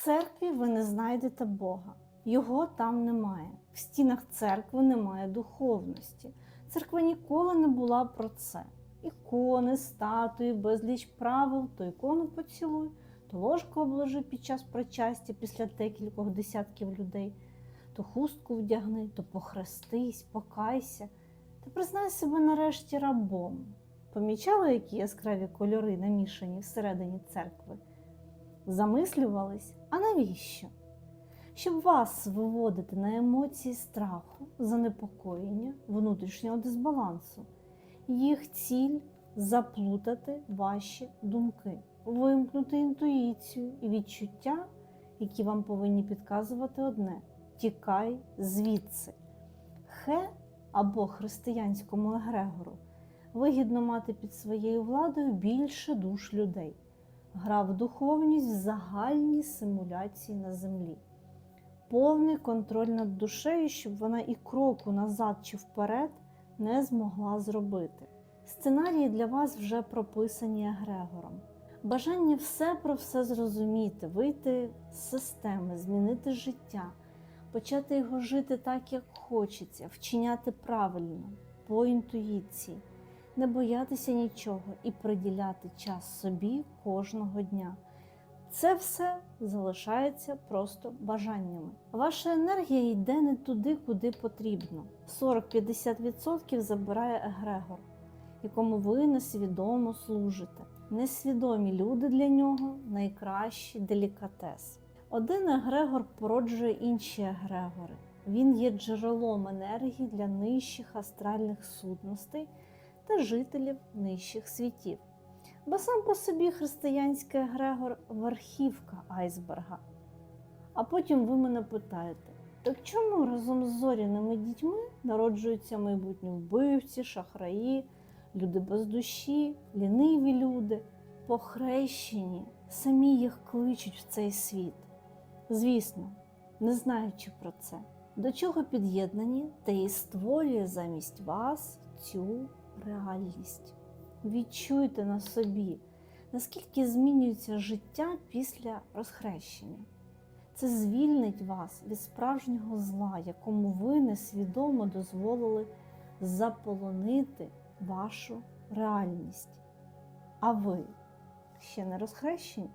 церкві ви не знайдете Бога. Його там немає. В стінах церкви немає духовності. Церква ніколи не була про це. Ікони, статуї, безліч правил, то ікону поцілуй, то ложку обложи під час причастя після декількох десятків людей, то хустку вдягни, то похрестись, покайся. Та признай себе нарешті рабом. Помічали, які яскраві кольори намішані всередині церкви? Замислювались, а навіщо? Щоб вас виводити на емоції страху, занепокоєння, внутрішнього дисбалансу. Їх ціль заплутати ваші думки, вимкнути інтуїцію і відчуття, які вам повинні підказувати одне: тікай звідси. Хе або християнському егрегору вигідно мати під своєю владою більше душ людей. Гра в духовність в загальній симуляції на землі. Повний контроль над душею, щоб вона і кроку назад чи вперед не змогла зробити. Сценарії для вас вже прописані егрегором. Бажання все про все зрозуміти, вийти з системи, змінити життя, почати його жити так, як хочеться, вчиняти правильно, по інтуїції, не боятися нічого і приділяти час собі кожного дня. Це все залишається просто бажаннями. Ваша енергія йде не туди, куди потрібно. 40-50% забирає егрегор, якому ви несвідомо служите. Несвідомі люди для нього найкращий делікатес. Один егрегор породжує інші егрегори. Він є джерелом енергії для нижчих астральних сутностей та жителів нижчих світів. Бо сам по собі християнський егрегор верхівка айсберга. А потім ви мене питаєте: так чому разом з зоряними дітьми народжуються майбутні вбивці, шахраї, люди без душі, ліниві люди, похрещені, самі їх кличуть в цей світ? Звісно, не знаючи про це, до чого під'єднані, те і створює замість вас цю реальність. Відчуйте на собі, наскільки змінюється життя після розхрещення. Це звільнить вас від справжнього зла, якому ви несвідомо дозволили заполонити вашу реальність. А ви ще не розхрещені?